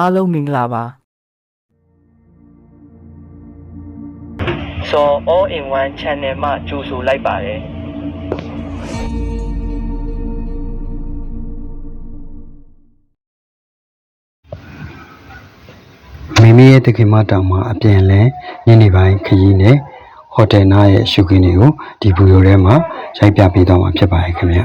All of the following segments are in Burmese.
အားလုံးမင်္ဂလာပါစော all in one channel မှကြိုဆိုလိုက်ပါတယ်မိမိရဲ့တခင်မတောင်မှာအပြန်လဲညနေပိုင်းခရီးနဲ့ဟိုတယ်နားရဲ့ရှုခင်းတွေကိုဒီဗီဒီယိုထဲမှာရိုက်ပြပေးသွားမှာဖြစ်ပါတယ်ခင်ဗျာ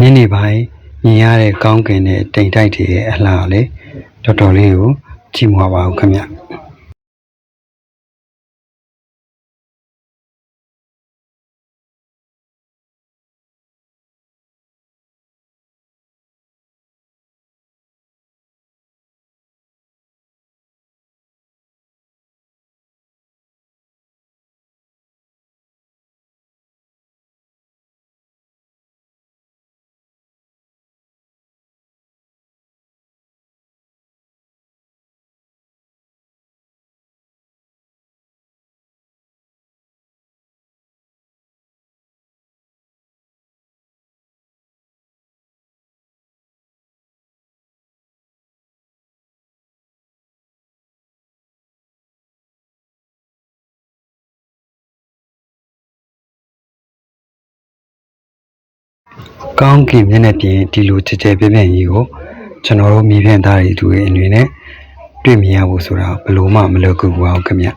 ညနေပိုင်းမြင်ရတဲ့ကောင်းကင်နဲ့တိမ်တိုက်တွေရဲ့အလှကလေတော်တော်လေးကိုကြည့်မွာပါဘူးခင်ဗျ ကောင်းကင်မျက်နှာပြင်ဒီလိုကြဲကြဲပြန့်ပြန့်ကြီးကိုကျွန်တော်တို့မြေပြန့်သားတွေသူရဲ့အနေနဲ့တွေ့မြင်ရဖို့ဆိုတာဘယ်လို့မှမလွယ်ကူပါဘူးခင်ဗျ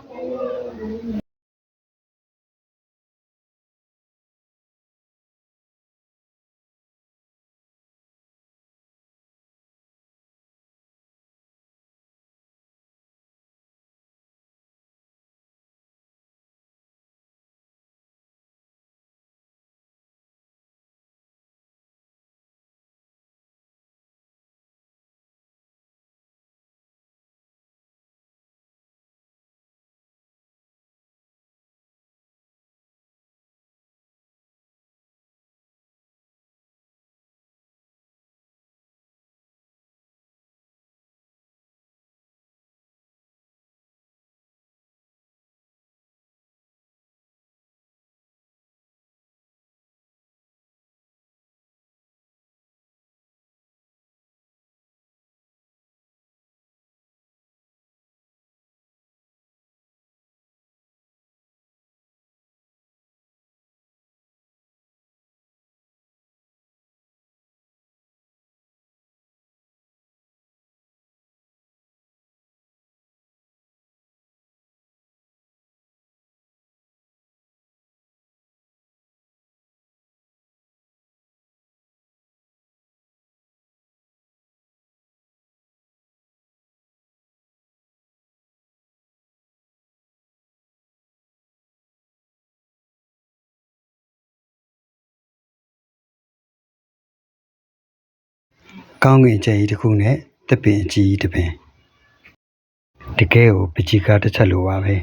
ကောင်းကင်ကြဲကြီးတစ်ခုနဲ့တပင်အကြီးကြီးတစ်ပင်တကယ်ကိုပကြီးကားတစ်ချက်လိုပါပဲ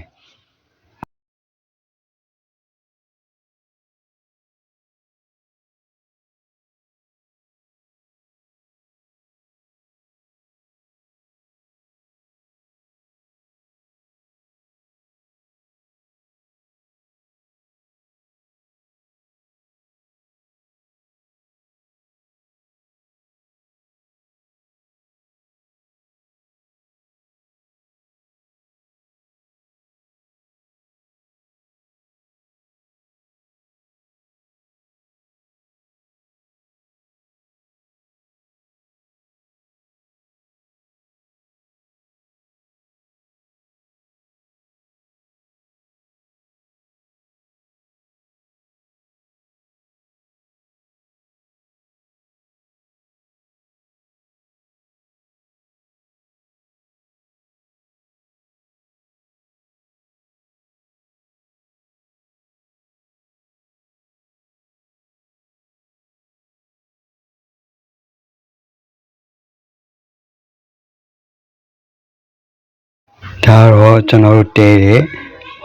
ဒါကတော့ကျွန်တော်တို့တဲတဲ့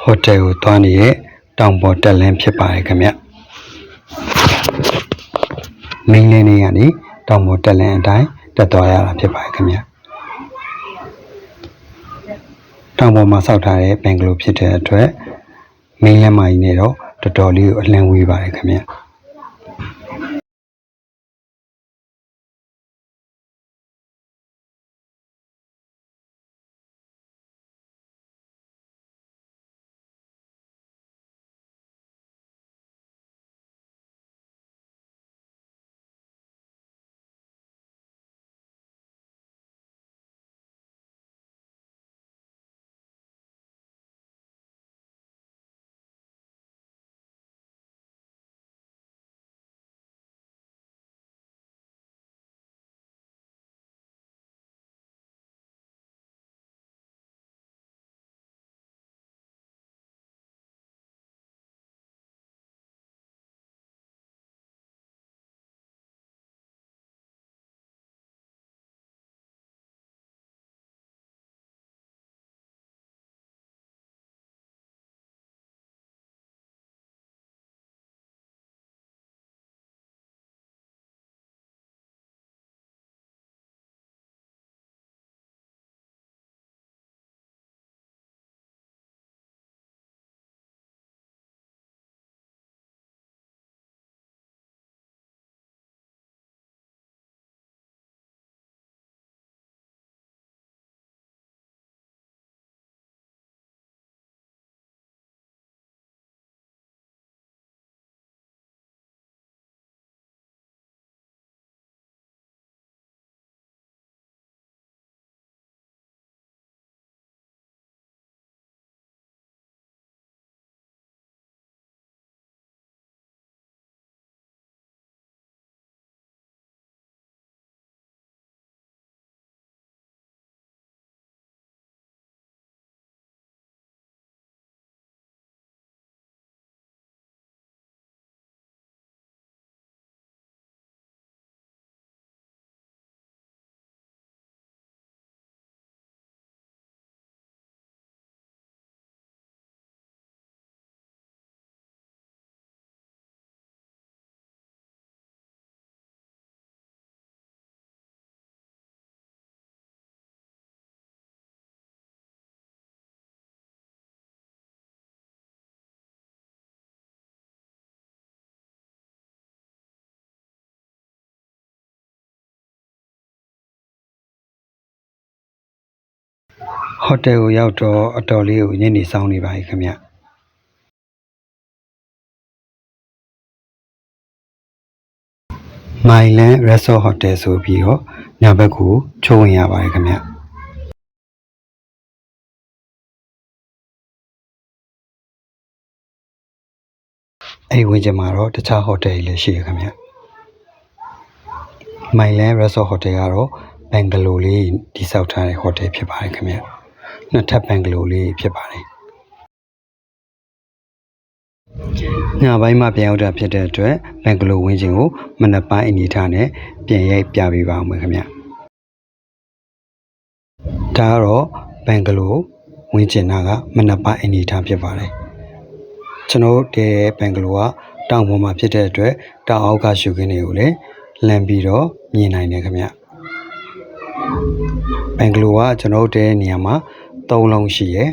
ဟိုတယ်ကိုသွားနေတဲ့တောင်ပေါ်တက်လန်းဖြစ်ပါတယ်ခင်ဗျမင်းလေးနေကနေတောင်ပေါ်တက်လန်းအတိုင်းတက်သွားရတာဖြစ်ပါတယ်ခင်ဗျတောင်ပေါ်မှာဆောက်ထားတဲ့ဘင်္ဂလိုဖြစ်တဲ့အတွက်မင်းလက်မကြီးနဲ့တော့တော်တော်လေးကိုအလံဝေးပါတယ်ခင်ဗျ ဟိုတယ်ကိုရောက်တော့အတော်လေးကိုညနေဆောင်နေပါ යි ခင်ဗျမိုင်လန်ရက်ဆော့ဟိုတယ်ဆိုပြီးတော့ညဘက်ကိုချိုးဝင်ရပါတယ်ခင်ဗျအဲ့ဒီဝင်ကျင်မှာတော့တခြားဟိုတယ်ကြီးလည်းရှိရခင်ဗျမိုင်လန်ရက်ဆော့ဟိုတယ်ကတော့ဘင်္ဂလိုလေးတိစောက်ထားတဲ့ဟိုတယ်ဖြစ်ပါတယ်ခင်ဗျ နှစ်ထပ်ဘင်္ဂလိုလေးဖြစ်ပါတယ်ညပိုင်းမှပြန်ရောက်တာဖြစ်တဲ့အတွက်ဘန်ဂလိုဝင်းချင်းကိုမနက်ပိုင်းအနေထားနဲ့ပြန်ရိုက်ပြပေးပါဦးမယ်ခင်ဗျဒါကတော့ဘန်ဂလိုဝင်းချင်တာကမနက်ပိုင်းအနေထားဖြစ်ပါတယ်ကျွန်တော်တို့တဲ့ဘန်ဂလိုကတောင်ပေါ်မှာဖြစ်တဲ့အတွက်တောင်အောက်ကရှုခင်းတွေကိုလည်းလမ်းပြီးတော့မြင်နိုင်တယ်ခင်ဗျဘန်ဂလိုကကျွန်တော်တို့တဲ့နေရာမှာ ၃လုံးရှိရယ်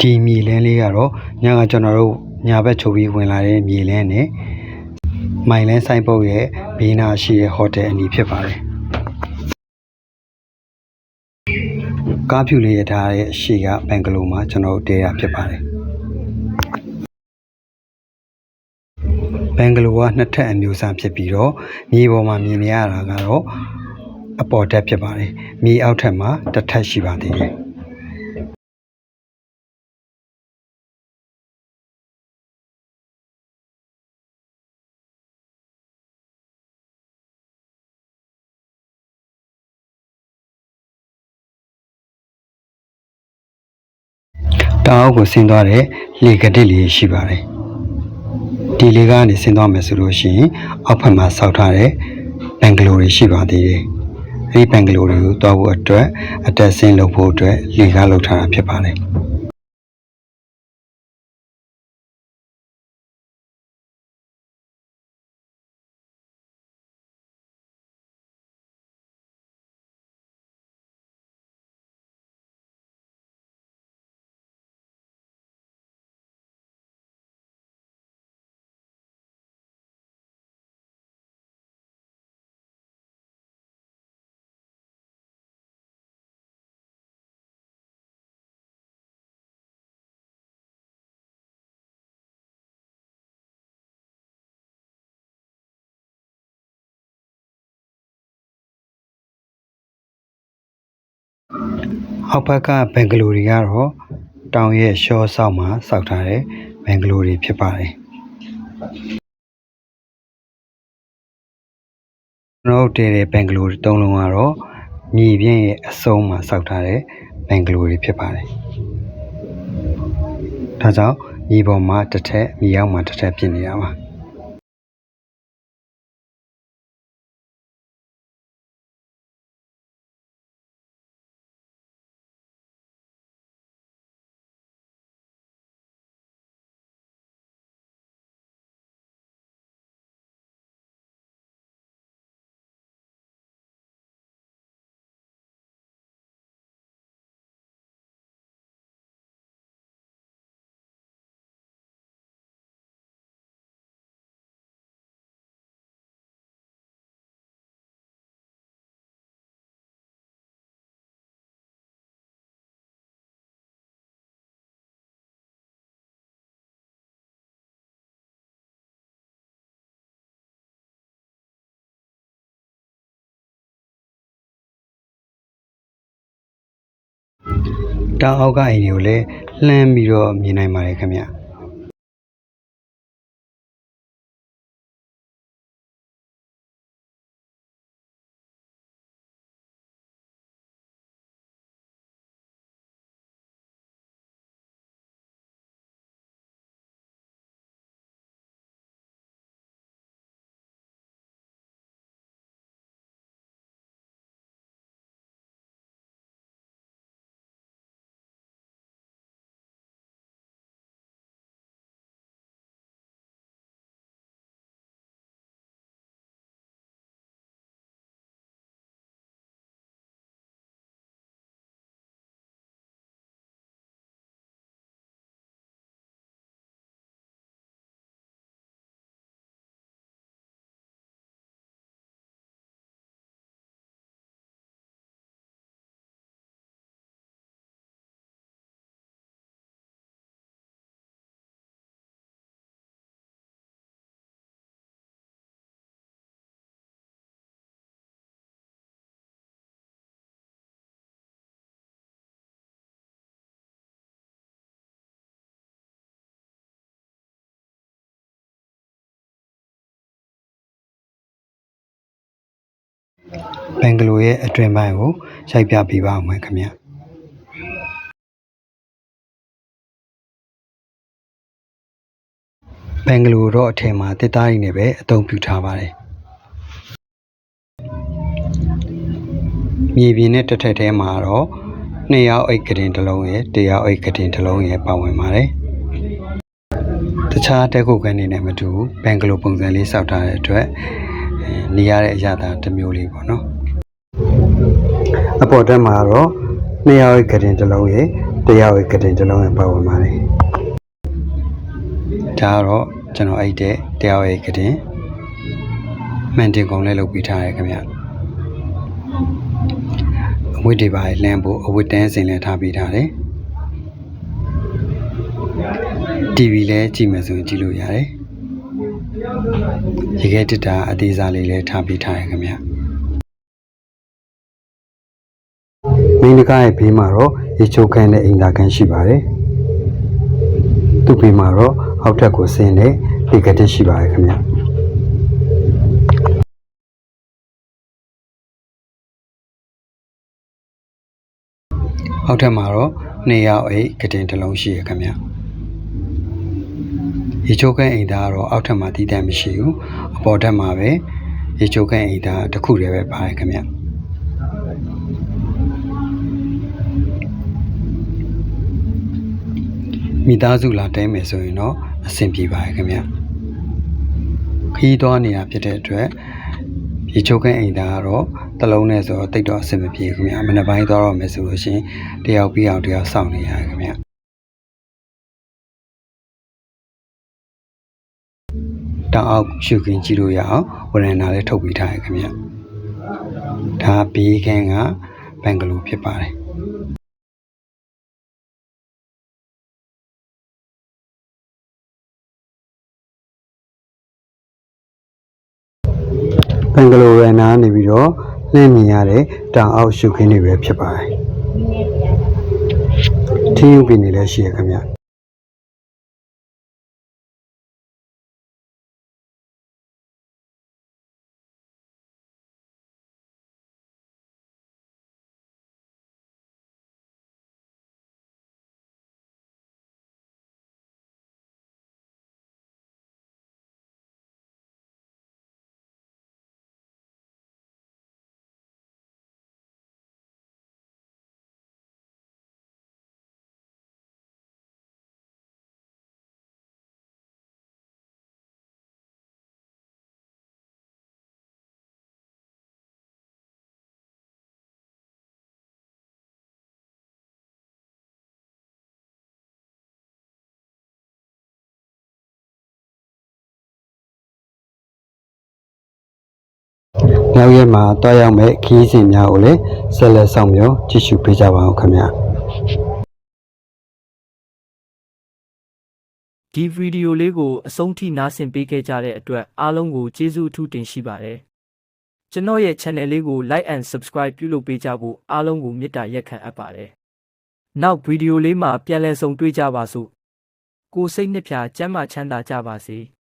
ဒီမြေလင်းလေးကတော့ညကကျွန်တော်တို့ညာဘက်ချုပ်ပြီးဝင်လာတဲ့မြေလင်းနဲ့မိုင်လင်းဆိုင်ပုတ်ရဲ့ဘေးနာရှိတဲ့ဟိုတယ်အနီးဖြစ်ပါတယ်ကားဖြူလေးရထားရဲ့ရှေ့ကဘန်ဂလိုမှာကျွန်တော်တို့တဲရဖြစ်ပါတယ်ဘန်ဂလိုကနှစ်ထပ်အမျိုးအစားဖြစ်ပြီးတော့မြေပေါ်မှာမြင်နေရတာကတော့ အပေါ်တက်ဖြစ်ပါတယ်မြေအောက်ထပ်မှာတစ်ထပ်ရှိပါသေးတယ်တောင်အောက်ကိုဆင်းသွားတဲ့လေကတစ်လေးရှိပါတယ်ဒီလေကနေဆင်းသွားမယ်ဆိုလို့ရှိရင်အောက်ဖက်မှာစောက်ထားတဲ့ဘန်ဂလိုတွေရှိပါသေးတယ် အဲဒီဘန်ဂလိုတွေကိုတွားဖို့အတွက်အတက်ဆင်းလုပ်ဖို့အတွက်လေကားလုပ်ထားတာဖြစ်ပါတယ် အောက်ဘက်ကဘန်ဂလိုတွေကတော့တောင်ရဲ့ရှော့ဆောက်မှာစောက်ထားတဲ့ဘန်ဂလိုတွေဖြစ်ပါတယ်ကျွန်တော်တို့တည်တဲ့ဘန်ဂလိုသုံးလုံးကတော့မြေပြင်းရဲ့အစုံမှာစောက်ထားတဲ့ဘန်ဂလိုတွေဖြစ်ပါတယ်ဒါကြောင့်မြေပေါ်မှာတစ်ထက်မြေအောက်မှာတစ်ထက်ဖြစ်နေတာပါ တောင်အောက်ကအိမ်တွေကိုလည်းလှမ်းပြီးတော့မြင်နိုင်ပါတယ်ခင်ဗျ ဘင်္ဂလိုရဲ့အတွင်ပိုင်းကိုရိုက်ပြပေးပါအောင်ခင်ဗျာဘင်္ဂလိုတော့အထင်မှာတစ်သားရည်နဲ့ပဲအသုံးပြုထားပါတယ်မြေပြင်နဲ့တစ်ထက်တည်းမှာတော့နှစ်ယောက်အိတ်ကတင်တစ်လုံးရဲ့တယောက်အိတ်ကတင်တစ်လုံးရဲ့ပါဝင်ပါတယ်တခြားတက်ခုကန်နေနဲ့မတူဘူးဘင်္ဂလိုပုံစံလေးစောက်ထားတဲ့အတွက်နေရတဲ့အရာသာတစ်မျိုးလေးပေါ့နော် အပေါ်တက်မှာတော့နှစ်ယောက်အိတ်ကတင်တစ်လုံးရဲ့တစ်ယောက်အိတ်ကတင်တစ်လုံးရဲ့ပါဝင်ပါတယ်ဒါကတော့ကျွန်တော်အိတ်တဲ့တရားရိတ်ကတင်မှန်တင်ကုန်လဲလုပ်ပြီးထားရဲခင်ဗျအဝတ်တွေပါလှမ်းဖို့အဝတ်တန်းစင်လဲထားပြီးထားတယ် TV လဲကြည့်မယ်ဆိုရင်ကြည့်လို့ရတယ်ရေခဲတစ်တာအသေးစားလေးလဲထားပြီးထားရဲခင်ဗျ မင်းတကားရဲ့ဘေးမှာတော့ရေချိုးခန်းနဲ့အိမ်သာခန်းရှိပါတယ်သူ့ဘေးမှာတော့အောက်ထပ်ကိုဆင်းတဲ့လေကတစ်ရှိပါတယ်ခင်ဗျအောက်ထပ်မှာတော့နှစ်ယောက်အိတ်ကတင်တစ်လုံးရှိရခင်ဗျရေချိုးခန်းအိမ်သားကတော့အောက်ထပ်မှာတည်တံ့မရှိဘူးအပေါ်ထပ်မှာပဲရေချိုးခန်းအိမ်သားတစ်ခုတည်းပဲပါတယ်ခင်ဗျ မိသားစုလာတဲမယ်ဆိုရင်တော့အဆင်ပြေပါတယ်ခင်ဗျခီးသွားနေတာဖြစ်တဲ့အတွက်ရေချိုးခန်းအိမ်သားကတော့တစ်လုံးနဲ့ဆိုတော့တိတ်တော့အဆင်မပြေဘူးခင်ဗျမနေ့ပိုင်းသွားတော့မယ်ဆိုလို့ရှိရင်တယောက်ပြီးအောင်တယောက်စောင့်နေရတယ်ခင်ဗျတောင်အောက်ရှုခင်းကြည့်လို့ရအောင်ဝရန်နာလေးထုတ်ပေးထားရခင်ဗျဒါဘေးခန်းကဘင်္ဂလိုဖြစ်ပါတယ် င်္ဂလိုရန်နာနေပြီးတော့လှည့်မြင်ရတဲ့တောင်အောက်ရှုခင်းတွေပဲဖြစ်ပါတယ်ထင်းရုပ်ပင်တွေလည်းရှိရခင်ဗျ နောက်ရက်မှာတွားရောက်မဲ့ခီးစဉ်များကိုလည်းဆက်လက်ဆောင်မျှော်ကြည့်ရှုပေးကြပါအောင်ခင်ဗျာဒီဗီဒီယိုလေးကိုအဆုံးထိနားဆင်ပေးခဲ့ကြတဲ့အတွက်အားလုံးကိုကျေးဇူးအထူးတင်ရှိပါတယ်။ကျွန်တော်ရဲ့ channel လေးကို like and subscribe ပြုလုပ်ပေးကြဖို့အားလုံးကိုမေတ္တာရက်ခံအပ်ပါတယ်။နောက်ဗီဒီယိုလေးမှာပြန်လည်ဆုံတွေ့ကြပါစို့။ကိုယ်စိတ်နှစ်ဖြာကျမ်းမာချမ်းသာကြပါစေ။